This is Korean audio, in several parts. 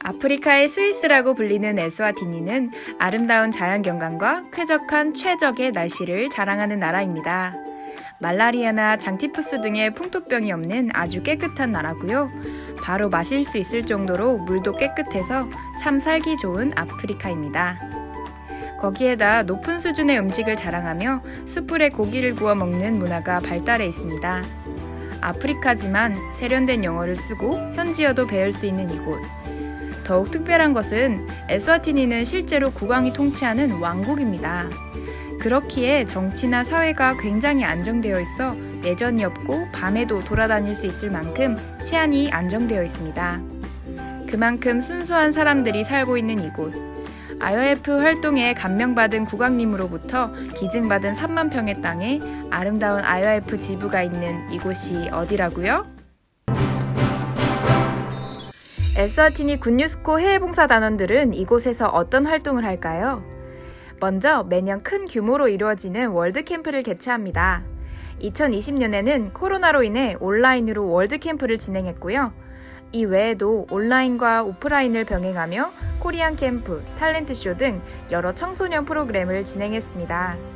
아프리카의 스위스라고 불리는 에스와티니는 아름다운 자연 경관과 쾌적한 최적의 날씨를 자랑하는 나라입니다. 말라리아나 장티푸스 등의 풍토병이 없는 아주 깨끗한 나라고요. 바로 마실 수 있을 정도로 물도 깨끗해서 참 살기 좋은 아프리카입니다. 거기에다 높은 수준의 음식을 자랑하며 숯불에 고기를 구워 먹는 문화가 발달해 있습니다. 아프리카지만 세련된 영어를 쓰고 현지어도 배울 수 있는 이곳. 더욱 특별한 것은 에스와티니는 실제로 국왕이 통치하는 왕국입니다. 그렇기에 정치나 사회가 굉장히 안정되어 있어 내전이 없고 밤에도 돌아다닐 수 있을 만큼 치안이 안정되어 있습니다. 그만큼 순수한 사람들이 살고 있는 이곳. IOF 활동에 감명받은 국왕님으로부터 기증받은 3만 평의 땅에 아름다운 IOF 지부가 있는 이곳이 어디라고요? 에스와티니 군유스코 해외봉사 단원들은 이곳에서 어떤 활동을 할까요? 먼저 매년 큰 규모로 이루어지는 월드캠프를 개최합니다. 2020년에는 코로나로 인해 온라인으로 월드캠프를 진행했고요. 이 외에도 온라인과 오프라인을 병행하며 코리안 캠프, 탤런트쇼 등 여러 청소년 프로그램을 진행했습니다.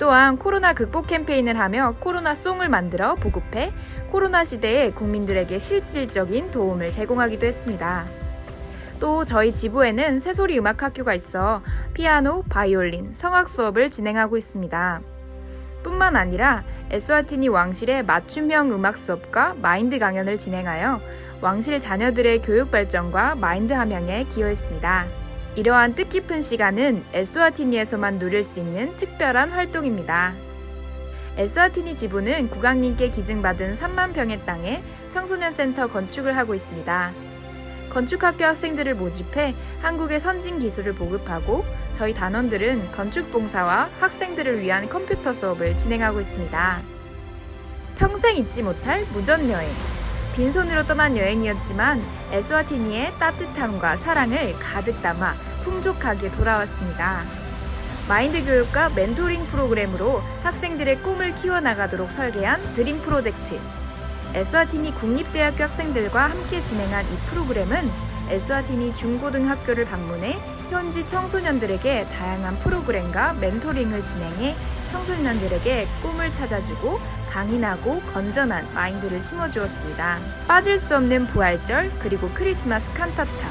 또한 코로나 극복 캠페인을 하며 코로나 송을 만들어 보급해 코로나 시대에 국민들에게 실질적인 도움을 제공하기도 했습니다. 또 저희 지부에는 새소리 음악 학교가 있어 피아노, 바이올린, 성악 수업을 진행하고 있습니다. 뿐만 아니라 에스와티니 왕실의 맞춤형 음악 수업과 마인드 강연을 진행하여 왕실 자녀들의 교육 발전과 마인드 함양에 기여했습니다. 이러한 뜻깊은 시간은 에스와티니에서만 누릴 수 있는 특별한 활동입니다. 에스와티니 지부는 국왕님께 기증받은 3만 평의 땅에 청소년 센터 건축을 하고 있습니다. 건축학교 학생들을 모집해 한국의 선진 기술을 보급하고 저희 단원들은 건축 봉사와 학생들을 위한 컴퓨터 수업을 진행하고 있습니다. 평생 잊지 못할 무전 여행. 빈손으로 떠난 여행이었지만 에스와티니의 따뜻함과 사랑을 가득 담아 풍족하게 돌아왔습니다. 마인드 교육과 멘토링 프로그램으로 학생들의 꿈을 키워나가도록 설계한 드림 프로젝트. 에스와티니 국립대학교 학생들과 함께 진행한 이 프로그램은 에스와티니 중고등학교를 방문해 현지 청소년들에게 다양한 프로그램과 멘토링을 진행해 청소년들에게 꿈을 찾아주고 강인하고 건전한 마인드를 심어주었습니다. 빠질 수 없는 부활절 그리고 크리스마스 칸타타.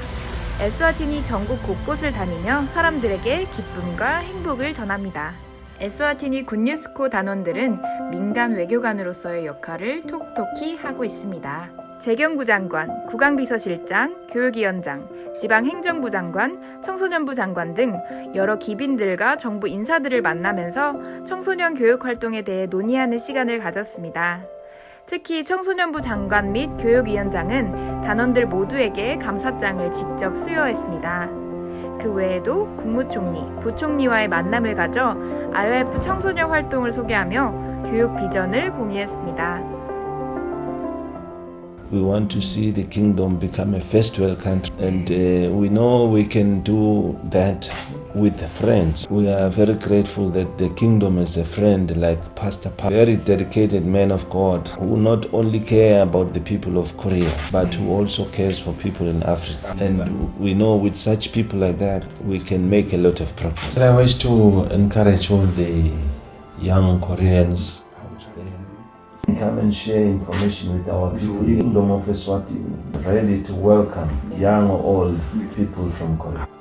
에스와티니 전국 곳곳을 다니며 사람들에게 기쁨과 행복을 전합니다. 에스와티니 군유스코 단원들은 민간 외교관으로서의 역할을 톡톡히 하고 있습니다. 재경부 장관, 국왕비서실장, 교육위원장, 지방행정부 장관, 청소년부 장관 등 여러 기빈들과 정부 인사들을 만나면서 청소년 교육 활동에 대해 논의하는 시간을 가졌습니다. 특히 청소년부 장관 및 교육위원장은 단원들 모두에게 감사장을 직접 수여했습니다. 그 외에도 국무총리, 부총리와의 만남을 가져 IOF 청소년 활동을 소개하며 교육 비전을 공유했습니다. We want to see the kingdom become a first world country, and uh, we know we can do that with friends. We are very grateful that the kingdom is a friend like Pastor Pa, very dedicated man of God who not only care about the people of Korea, but who also cares for people in Africa. And we know with such people like that, we can make a lot of progress. I wish to encourage all the young Koreans come and share information with our people. The Kingdom of Eswatini, ready to welcome young or old people from Korea.